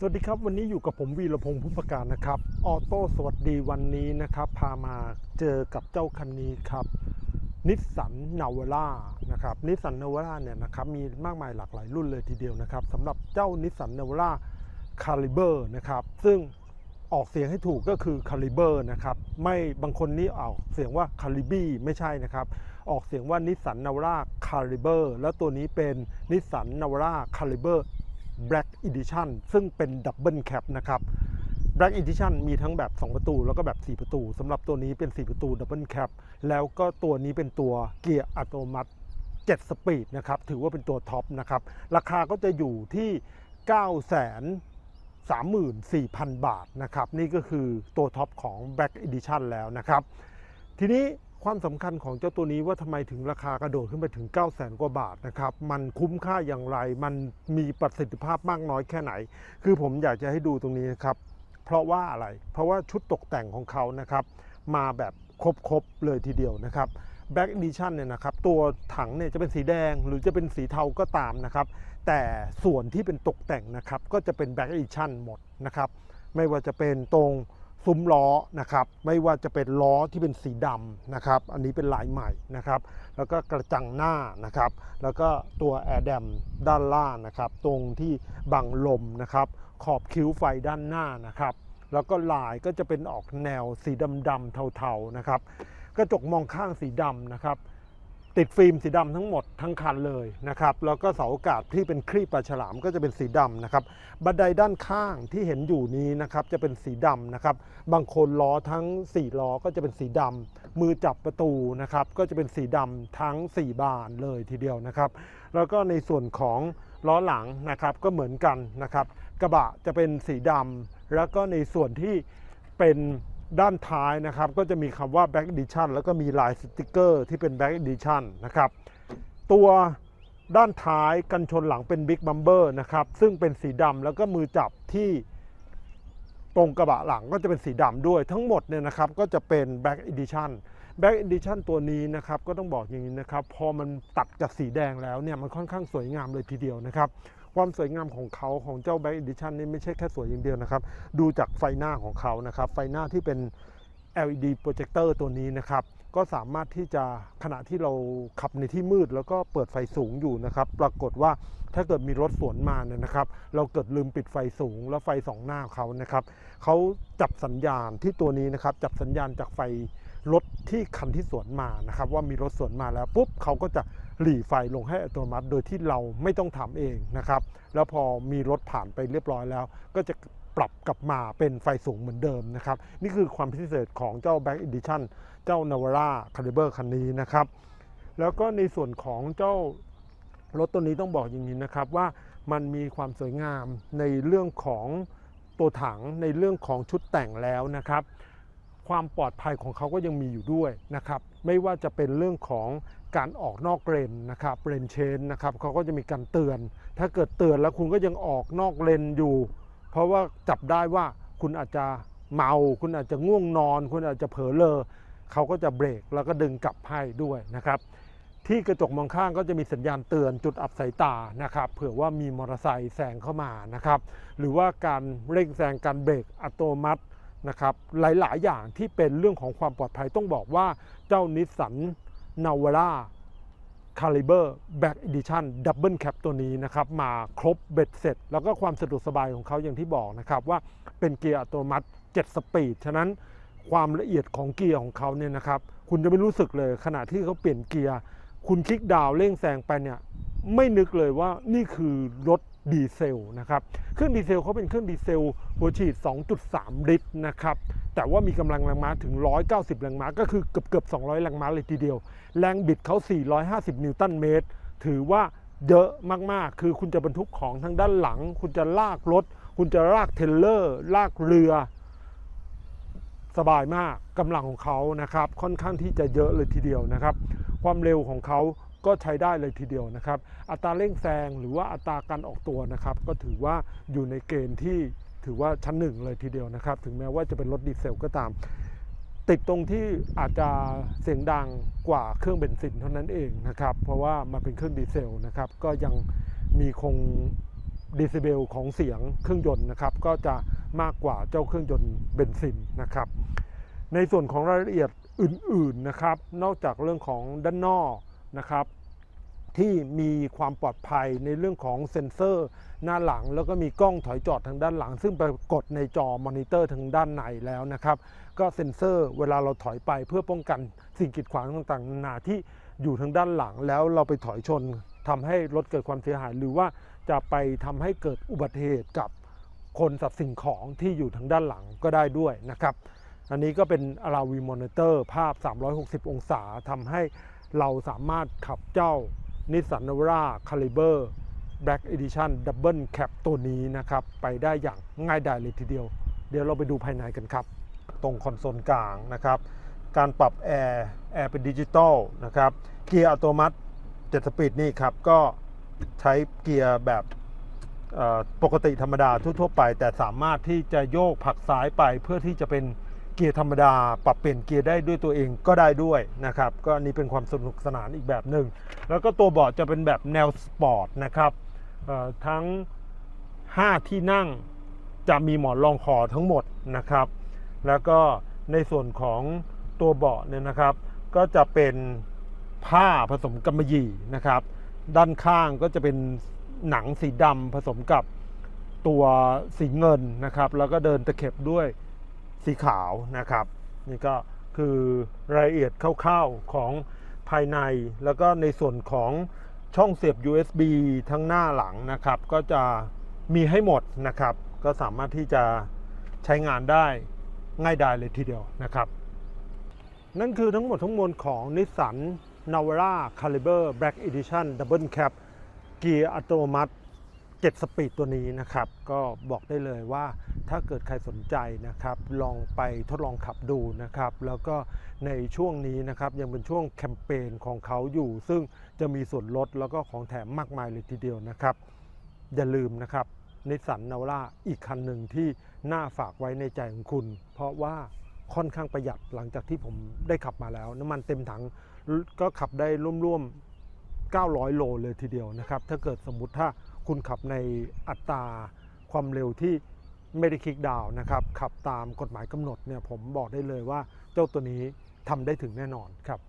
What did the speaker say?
สวัสดีครับวันนี้อยู่กับผมวีรพงศ์พุทธประการนะครับออโต้สวัสดีวันนี้นะครับ พามาเจอกับเจ้าคันนี้ครับนิสสันนาวาร่านะครับนิสสันนาวาร่าเนี่ยนะครับมีมากมายหลากหลายรุ่นเลยทีเดียวนะครับสำหรับเจ้านิสสันนาวาร่าคาลิเบอร์นะครับซึ่งออกเสียงให้ถูกก็คือคาลิเบอร์นะครับไม่บางคนนี่ออกเสียงว่าคาลิบี้ไม่ใช่นะครับ ออกเสียงว่านิสสันนาวาร่าคาลิเบอร์แล้วตัวนี้เป็นนิสสันนาวาร่าคาลิเบอร์ Black Edition ซึ่งเป็นดับเบิลแคปนะครับ Black Edition มีทั้งแบบ 2 ประตูแล้วก็แบบ 4 ประตูสำหรับตัวนี้เป็น 4 ประตูดับเบิลแคปแล้วก็ตัวนี้เป็นตัวเกียร์อัตโนมัติ 7 สปีดนะครับถือว่าเป็นตัวท็อปนะครับ ราคาก็จะอยู่ที่9 3 4 0 0 0 บาทนะครับ นี่ก็คือตัวท็อปของ Black Edition แล้วนะครับ ทีนี้ ความสำคัญของเจ้าตัวนี้ว่าทำไมถึงราคากระโดดขึ้นไปถึง 9 0 0 0 0 0กว่าบาทนะครับ มันคุ้มค่าอย่างไร มันมีประสิทธิภาพมากน้อยแค่ไหน คือผมอยากจะให้ดูตรงนี้นะครับ เพราะว่าอะไร เพราะว่าชุดตกแต่งของเขานะครับ มาแบบครบๆเลยทีเดียวนะครับ Black Edition เนี่ยนะครับตัวถังเนี่ยจะเป็นสีแดงหรือจะเป็นสีเทาก็ตามนะครับ แต่ส่วนที่เป็นตกแต่งนะครับก็จะเป็น Black Edition หมดนะครับ ไม่ว่าจะเป็นตรง ซุ้มล้อนะครับ ไม่ว่าจะเป็นล้อที่เป็นสีดำนะครับ อันนี้เป็นลายใหม่นะครับ แล้วก็กระจังหน้านะครับ แล้วก็ตัวแอร์แดมด้านล่างนะครับ ตรงที่บังลมนะครับ ขอบคิ้วไฟด้านหน้านะครับ แล้วก็ลายก็จะเป็นออกแนวสีดำๆเทาๆนะครับ กระจกมองข้างสีดำนะครับ ติดฟิล์มสีดำทั้งหมดทั้งคันเลยนะครับแล้วก็เสาอากาศที่เป็นครีบปลาฉลามก็จะเป็นสีดำนะครับบันไดด้านข้างที่เห็นอยู่นี้นะครับจะเป็นสีดำนะครับบางคนล้อทั้ง 4 ล้อก็จะเป็นสีดำมือจับประตูนะครับก็จะเป็นสีดำทั้ง 4 บานเลยทีเดียวนะครับแล้วก็ในส่วนของล้อหลังนะครับก็เหมือนกันนะครับกระบะจะเป็นสีดำแล้วก็ในส่วนที่เป็น ด้านท้ายนะครับก็จะมีคำว่า Back Edition แล้วก็มีลายสติกเกอร์ที่เป็น Back Edition นะครับตัวด้านท้ายกันชนหลังเป็น Big Bumper นะครับซึ่งเป็นสีดำแล้วก็มือจับที่ตรงกระบะหลังก็จะเป็นสีดำด้วย ทั้งหมดเนี่ยนะครับก็จะเป็น Back Edition Back Edition ตัวนี้นะครับก็ต้องบอกอย่างนี้นะครับพอมันตัดจากสีแดงแล้วเนี่ยมันค่อนข้างสวยงามเลยทีเดียวนะครับ ความสวยงามของเขาของเจ้า Black Edition นี่ไม่ใช่แค่สวยอย่างเดียวนะครับ ดูจากไฟหน้าของเขานะครับ ไฟหน้าที่เป็น LED โปรเจคเตอร์ตัวนี้นะครับ ก็สามารถที่จะขณะที่เราขับในที่มืด แล้วก็เปิดไฟสูงอยู่นะครับ ปรากฏว่าถ้าเกิดมีรถสวนมาเนี่ยนะครับ เราเกิดลืมปิดไฟสูง แล้วไฟสองหน้าเขานะครับเขาจับสัญญาณที่ตัวนี้นะครับ จับสัญญาณจากไฟรถที่คันที่สวนมานะครับ ว่ามีรถสวนมาแล้วปุ๊บเขาก็จะ หลีไฟลงให้อัตโนมัติ โดยที่เราไม่ต้องทำเองนะครับ แล้วพอมีรถผ่านไปเรียบร้อยแล้ว ก็จะปรับกลับมาเป็นไฟสูงเหมือนเดิมนะครับ นี่คือความพิเศษของเจ้า Back Edition เจ้า Navara Caliber คันนี้นะครับ แล้วก็ในส่วนของเจ้ารถตัวนี้ต้องบอกอย่างนี้นะครับว่ามันมีความสวยงามในเรื่องของตัวถังในเรื่องของชุดแต่งแล้วนะครับ ความปลอดภัยของเขาก็ยังมีอยู่ด้วยนะครับ ไม่ว่าจะเป็นเรื่องของ การออกนอกเลนนะครับเลนเชนนะครับเขาก็จะมีการเตือน ถ้าเกิดเตือนแล้วคุณก็ยังออกนอกเลนอยู่ เพราะว่าจับได้ว่าคุณอาจจะเมา คุณอาจจะง่วงนอน คุณอาจจะเผลอเลอเขาก็จะเบรกแล้วก็ดึงกลับให้ด้วยนะครับ ที่กระจกมองข้างก็จะมีสัญญาณเตือนจุดอับสายตานะครับเผื่อว่ามีมอเตอร์ไซค์แซงเข้ามานะครับหรือว่าการเร่งแซงการเบรกอัตโนมัตินะครับหลายๆ อย่างที่เป็นเรื่องของความปลอดภัยต้องบอกว่าเจ้านิสสัน นาวาร่าคาลิเบอร์แบ็กอีดิชันดับเบิลแคปตัวนี้นะครับ มาครบเบ็ดเสร็จ แล้วก็ความสะดวกสบายของเขาอย่างที่บอกนะครับ ว่าเป็นเกียร์อัตโนมัติ 7 สปีด ฉะนั้นความละเอียดของเกียร์ของเขาเนี่ยนะครับ คุณจะไม่รู้สึกเลยขณะที่เขาเปลี่ยนเกียร์ คุณคลิกดาวเร่งแซงไปเนี่ย ไม่นึกเลยว่านี่คือรถ ดีเซลนะครับเครื่องดีเซลเขาเป็นเครื่องดีเซลหัวฉีด 2.3 ลิตรนะครับแต่ว่ามีกำลังแรงม้าถึง 190 แรงม้าก็คือเกือบเกือบๆ200 แรงม้าเลยทีเดียว แรงบิดเขา 450 นิวตันเมตร ถือว่าเยอะมากๆ คือคุณจะบรรทุกของทางด้านหลัง คุณจะลากรถ คุณจะลากเทรลเลอร์ ลากเรือ สบายมากกำลังของเขานะครับ ค่อนข้างที่จะเยอะเลยทีเดียวนะครับ ความเร็วของเขา ก็ใช้ได้เลยทีเดียวนะครับ อัตราเร่งแซงหรือว่าอัตราการออกตัวนะครับ ก็ถือว่าอยู่ในเกณฑ์ที่ถือว่าชั้นหนึ่งเลยทีเดียวนะครับ ถึงแม้ว่าจะเป็นรถดีเซลก็ตาม ติดตรงที่อาจจะเสียงดังกว่าเครื่องเบนซินเท่านั้นเองนะครับ เพราะว่ามันเป็นเครื่องดีเซลนะครับ ก็ยังมีคงเดซิเบลของเสียงเครื่องยนต์นะครับ ก็จะมากกว่าเจ้าเครื่องยนต์เบนซินนะครับ ในส่วนของรายละเอียดอื่นๆนะครับ นอกจากเรื่องของด้านนอก นะครับที่มีความปลอดภัยในเรื่องของเซ็นเซอร์หน้าหลัง แล้วก็มีกล้องถอยจอดทางด้านหลัง ซึ่งปรากฏในจอมอนิเตอร์ทางด้านในแล้วนะครับ ก็เซ็นเซอร์เวลาเราถอยไปเพื่อป้องกันสิ่งกีดขวางต่างๆนานาที่อยู่ทางด้านหลังแล้วเราไปถอยชนทำให้รถเกิดความเสียหาย หรือว่าจะไปทำให้เกิดอุบัติเหตุกับคนสัตว์สิ่งของที่อยู่ทางด้านหลังก็ได้ด้วยนะครับ อันนี้ก็เป็นอาราวีมอนิเตอร์ภาพ 360 องศาทำให้ เราสามารถขับเจ้า Nissan Navara Caliber Black Edition Double Cab ตัวนี้นะครับ ไปได้อย่างง่ายดายเลยทีเดียว เดี๋ยวเราไปดูภายในกันครับ ตรงคอนโซลกลางนะครับ การปรับแอร์แอร์เป็นดิจิตอลนะครับ เกียร์อัตโนมัติ7สปีดนี่ครับ ก็ใช้เกียร์แบบปกติธรรมดาทั่วๆไป แต่สามารถที่จะโยกผักซ้ายไปเพื่อที่จะเป็น เกียร์ธรรมดา ปรับเปลี่ยนเกียร์ได้ด้วยตัวเองก็ได้ด้วยนะครับ ก็นนี้เป็นความสนุกสนานอีกแบบหนึ่ง แล้วก็ตัวเบาะจะเป็นแบบแนวสปอร์ตนะครับทั้ง 5 ที่นั่งจะมีหมอนรองคอทั้งหมดนะครับ แล้วก็ในส่วนของตัวเบาะเนี่ยนะครับ ก็จะเป็นผ้าผสมกำมะหยี่นะครับ ด้านข้างก็จะเป็นหนังสีดำผสมกับตัวสีเงินนะครับ แล้วก็เดินตะเข็บด้วย สีขาวนะครับ นี่ก็คือรายละเอียดคร่าวๆของภายใน แล้วก็ในส่วนของช่องเสียบ USB ทั้งหน้าหลังนะครับ ก็จะมีให้หมดนะครับ ก็สามารถที่จะใช้งานได้ง่ายดายเลยทีเดียวนะครับ นั่นคือทั้งหมดทั้งมวลของ Nissan Navara Caliber Black Edition Double Cab เกียร์อัตโนมัติ 7 สปีดตัวนี้นะครับ ก็บอกได้เลยว่า ถ้าเกิดใครสนใจนะครับ ลองไปทดลองขับดูนะครับ แล้วก็ในช่วงนี้นะครับยังเป็นช่วงแคมเปญของเขาอยู่ ซึ่งจะมีส่วนลดแล้วก็ของแถมมากมายเลยทีเดียวนะครับ อย่าลืมนะครับนิสสันนาวาอีกคันหนึ่งที่น่าฝากไว้ในใจของคุณ เพราะว่าค่อนข้างประหยัดหลังจากที่ผมได้ขับมาแล้ว น้ำมันเต็มถังก็ขับได้ร่วมๆ 900 โลเลยทีเดียวนะครับ ถ้าเกิดสมมติถ้าคุณขับในอัตราความเร็วที่ ไม่ได้คลิกดาวน์นะครับขับตามกฎหมายกำหนดเนี่ยผมบอกได้เลยว่าเจ้าตัวนี้ทำได้ถึงแน่นอนครับ